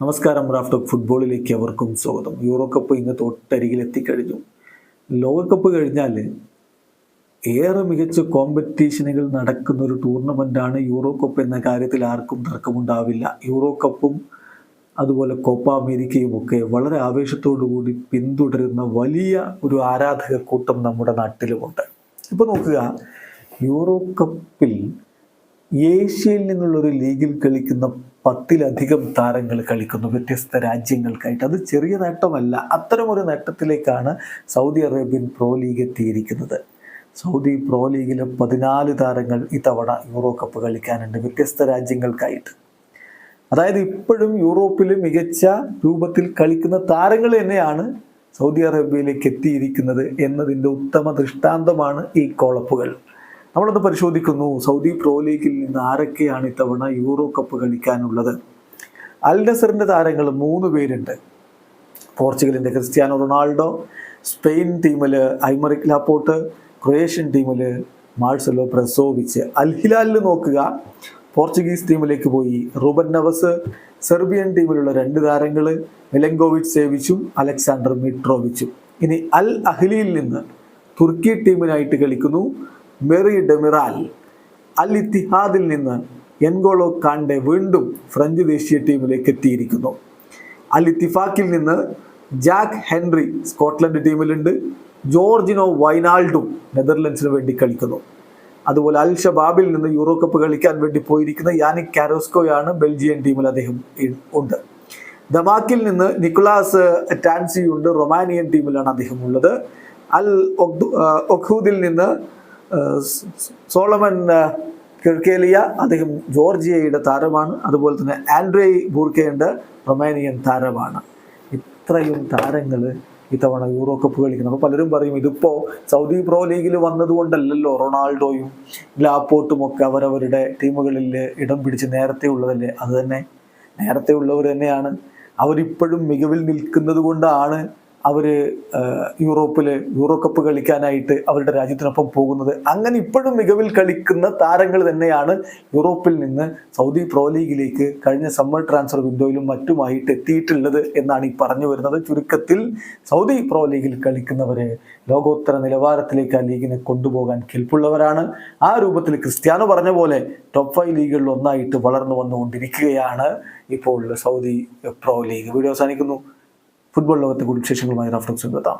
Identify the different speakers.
Speaker 1: നമസ്കാരം റാഫ്റ്റോക്ക് ഫുട്ബോളിലേക്ക് അവർക്കും സ്വാഗതം. യൂറോ കപ്പ് ഇന്ന് തൊട്ടരികിൽ എത്തിക്കഴിഞ്ഞു ലോകകപ്പ് കഴിഞ്ഞാൽ ഏറെ മികച്ച കോമ്പറ്റീഷനുകൾ നടക്കുന്ന ഒരു ടൂർണമെന്റാണ് യൂറോ കപ്പ് എന്ന കാര്യത്തിൽ ആർക്കും തർക്കമുണ്ടാവില്ല. യൂറോ കപ്പും അതുപോലെ കോപ്പ അമേരിക്കയും ഒക്കെ വളരെ കൂടി പിന്തുടരുന്ന വലിയ ഒരു ആരാധക കൂട്ടം നമ്മുടെ നാട്ടിലുമുണ്ട്. ഇപ്പോൾ നോക്കുക യൂറോ കപ്പിൽ ഏഷ്യയിൽ നിന്നുള്ള ഒരു ലീഗിൽ കളിക്കുന്ന പത്തിലധികം താരങ്ങൾ കളിക്കുന്നു. വ്യത്യസ്ത രാജ്യങ്ങൾക്കായിട്ട്. അത് ചെറിയ നേട്ടമല്ല. അത്തരമൊരു നേട്ടത്തിലേക്കാണ് സൗദി അറേബ്യൻ പ്രോ ലീഗ് എത്തിയിരിക്കുന്നത്. സൗദി പ്രോ ലീഗിലെ പതിനാല് താരങ്ങൾ ഇത്തവണ യൂറോ കപ്പ് കളിക്കാനുണ്ട്. വ്യത്യസ്ത രാജ്യങ്ങൾക്കായിട്ട്. അതായത് ഇപ്പോഴും യൂറോപ്പിൽ മികച്ച രൂപത്തിൽ കളിക്കുന്ന താരങ്ങൾ തന്നെയാണ് സൗദി അറേബ്യയിലേക്ക് എത്തിയിരിക്കുന്നത് എന്നതിന്റെ ഉത്തമ ദൃഷ്ടാന്തമാണ് ഈ കോളപ്പുകൾ. നമ്മളൊന്ന് പരിശോധിക്കുന്നു. സൗദി പ്രോ ലീഗിൽ നിന്ന് ആരൊക്കെയാണ് ഇത്തവണ യൂറോ കപ്പ് കളിക്കാനുള്ളത്? അൽ നസറിന്റെ താരങ്ങൾ മൂന്ന് പേരുണ്ട്. പോർച്ചുഗലിന്റെ ക്രിസ്ത്യാനോ റൊണാൾഡോ സ്പെയിൻ ടീമിൽ ഐമറിക് ലാപ്പോട്ട് ക്രൊയേഷ്യൻ ടീമിൽ മാർസലോ പ്രസോവിച്ച്. അൽ ഹിലാലിൽ നോക്കുക. പോർച്ചുഗീസ് ടീമിലേക്ക് പോയി. റൂബൻ നവസ് സെർബിയൻ ടീമിലുള്ള രണ്ട് താരങ്ങൾ മിലങ്കോവിച്ച് സേവിച്ചും അലക്സാണ്ടർ മിട്രോവിച്ചും. ഇനി അൽ അഹ്ലിയിൽ നിന്ന് തുർക്കി ടീമിനായിട്ട് കളിക്കുന്നു. മെറി ഡെമിറാൽ അൽ ഇത്തിഹാദിൽ നിന്ന് എൻഗോളോ കാണ്ടെ വീണ്ടും ഫ്രഞ്ച് ദേശീയ ടീമിലേക്ക് എത്തിയിരിക്കുന്നു. അൽ ഇത്തിഫാക്കിൽ നിന്ന് ജാക്ക് ഹെൻറി സ്കോട്ട്ലൻഡ് ടീമിലുണ്ട്. ജോർജിനോ വൈനാൾഡും നെതർലൻഡ്സിന് വേണ്ടി കളിക്കുന്നു. അതുപോലെ അൽ ഷബാബിൽ നിന്ന് യൂറോ കപ്പ് കളിക്കാൻ വേണ്ടി പോയിരിക്കുന്ന യാനിക് കാരോസ്കോയാണ് ബെൽജിയൻ ടീമിൽ അദ്ദേഹം ഉണ്ട്. ദമാക്കിൽ നിന്ന് നിക്കുലാസ് ടാൻസി ഉണ്ട് റൊമാനിയൻ ടീമിലാണ് അദ്ദേഹം ഉള്ളത്. അൽ ഒഖൂദിൽ നിന്ന് സോളമൻ കിഴക്കേലിയ അദ്ദേഹം ജോർജിയയുടെ താരമാണ്. അതുപോലെ തന്നെ ആൻഡ്രേ ബൂർക്കയുണ്ട് റൊമാനിയൻ താരമാണ്. ഇത്രയും താരങ്ങൾ ഇത്തവണ യൂറോ കപ്പ് കളിക്കുന്നത് അപ്പോൾ പലരും പറയും ഇതിപ്പോൾ സൗദി പ്രോ ലീഗിൽ വന്നതുകൊണ്ടല്ലല്ലോ റൊണാൾഡോയും ലാപ്പോട്ടും ഒക്കെ അവരവരുടെ ടീമുകളിൽ ഇടം പിടിച്ച് നേരത്തെ ഉള്ളതല്ലേ? അത് തന്നെ. നേരത്തെ ഉള്ളവർ തന്നെയാണ്. അവരിപ്പോഴും മികവിൽ നിൽക്കുന്നത് കൊണ്ടാണ് അവർ യൂറോപ്പിൽ യൂറോ കപ്പ് കളിക്കാനായിട്ട് അവരുടെ രാജ്യത്തിനൊപ്പം പോകുന്നത്. അങ്ങനെ ഇപ്പോഴും മികവിൽ കളിക്കുന്ന താരങ്ങൾ തന്നെയാണ് യൂറോപ്പിൽ നിന്ന് സൗദി പ്രോ ലീഗിലേക്ക് കഴിഞ്ഞ സമ്മർ ട്രാൻസ്ഫർ വിൻഡോയിലും മറ്റുമായിട്ട് എത്തിയിട്ടുള്ളത് എന്നാണ് ഈ പറഞ്ഞു വരുന്നത്. ചുരുക്കത്തിൽ സൗദി പ്രോ ലീഗിൽ കളിക്കുന്നവരെ ലോകോത്തര നിലവാരത്തിലേക്ക് ആ ലീഗിനെ കൊണ്ടുപോകാൻ കെൽപ്പുള്ളവരാണ്. ആ രൂപത്തിൽ ക്രിസ്ത്യാനോ പറഞ്ഞ പോലെ ടോപ്പ് ഫൈവ് ലീഗുകളിൽ ഒന്നായിട്ട് വളർന്നു വന്നുകൊണ്ടിരിക്കുകയാണ് ഇപ്പോൾ സൗദി പ്രോ ലീഗ്. വീഡിയോ അവസാനിക്കുന്നു. ഫുട്ബോൾ ലോകത്തെ കൂടുതൽ വിശേഷങ്ങളുമായി റഫറൻസ് എത്താം